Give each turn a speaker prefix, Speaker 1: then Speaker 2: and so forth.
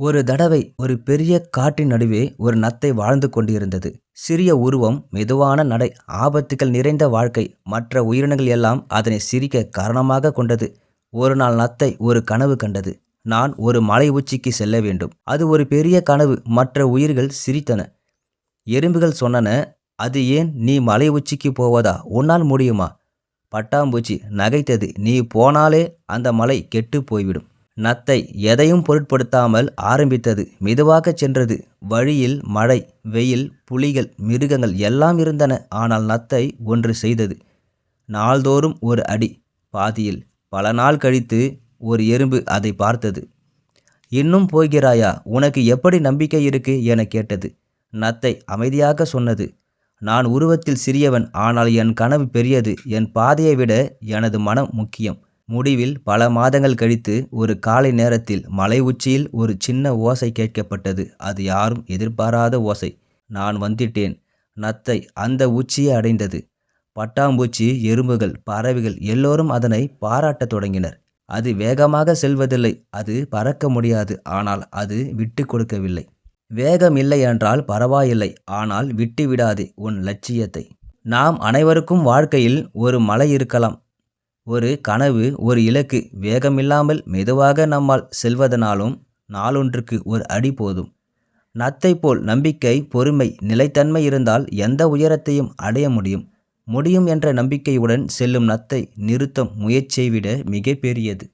Speaker 1: ஒரு தடவை ஒரு பெரிய காட்டின் நடுவே ஒரு நத்தை வாழ்ந்து கொண்டிருந்தது. சிறிய உருவம் மெதுவான நடை ஆபத்துகள் நிறைந்த வாழ்க்கை மற்ற உயிரினங்கள் எல்லாம் அதனை சிரிக்க காரணமாக கொண்டது. ஒரு நாள் நத்தை ஒரு கனவு கண்டது. நான் ஒரு மலை உச்சிக்கு செல்ல வேண்டும். அது ஒரு பெரிய கனவு மற்ற உயிர்கள் சிரித்தன. எறும்புகள் சொன்னன அது ஏன் நீ மலை உச்சிக்கு போவதா? உன்னால் முடியுமா? பட்டாம்பூச்சி நகைத்தது நீ போனாலே அந்த மலை கெட்டு போய்விடும். நத்தை எதையும் பொருட்படுத்தாமல் ஆரம்பித்தது. மெதுவாகச் சென்றது. வழியில் மழை வெயில் புலிகள் மிருகங்கள் எல்லாம் இருந்தன. ஆனால் நத்தை ஒன்று செய்தது. நாள்தோறும் ஒரு அடி பாதியில் பல நாள் கழித்து ஒரு எறும்பு அதை பார்த்தது. இன்னும் போகிறாயா? உனக்கு எப்படி நம்பிக்கை இருக்கு? என கேட்டது. நத்தை அமைதியாக சொன்னது. நான் உருவத்தில் சிறியவன் ஆனால் என் கனவு பெரியது. என் பாதையை விட எனது மனம் முக்கியம். முடிவில் பல மாதங்கள் கழித்து ஒரு காலை நேரத்தில் மலை உச்சியில் ஒரு சின்ன ஓசை கேட்கப்பட்டது. அது யாரும் எதிர்பாராத ஓசை. நான் வந்துட்டேன். நத்தை அந்த உச்சியை அடைந்தது. பட்டாம்பூச்சி எறும்புகள் பறவைகள் எல்லோரும் அதனை பாராட்டத் தொடங்கினர். அது வேகமாக செல்வதில்லை. அது பறக்க முடியாது. ஆனால் அது விட்டு கொடுக்கவில்லை. வேகம் இல்லை என்றால் பரவாயில்லை. ஆனால் விட்டு விடாதே உன் லட்சியத்தை. நாம் அனைவருக்கும் வாழ்க்கையில் ஒரு மலை இருக்கலாம். ஒரு கனவு ஒரு இலக்கு வேகமில்லாமல் மெதுவாக நம்மால் செல்வதனாலும் நாளொன்றுக்கு ஒரு அடி போதும். நத்தை போல் நம்பிக்கை பொறுமை நிலைத்தன்மை இருந்தால் எந்த உயரத்தையும் அடைய முடியும். முடியும் என்ற நம்பிக்கையுடன் செல்லும் நத்தை நிறுத்தம் முயற்சியை விட மிக பெரியது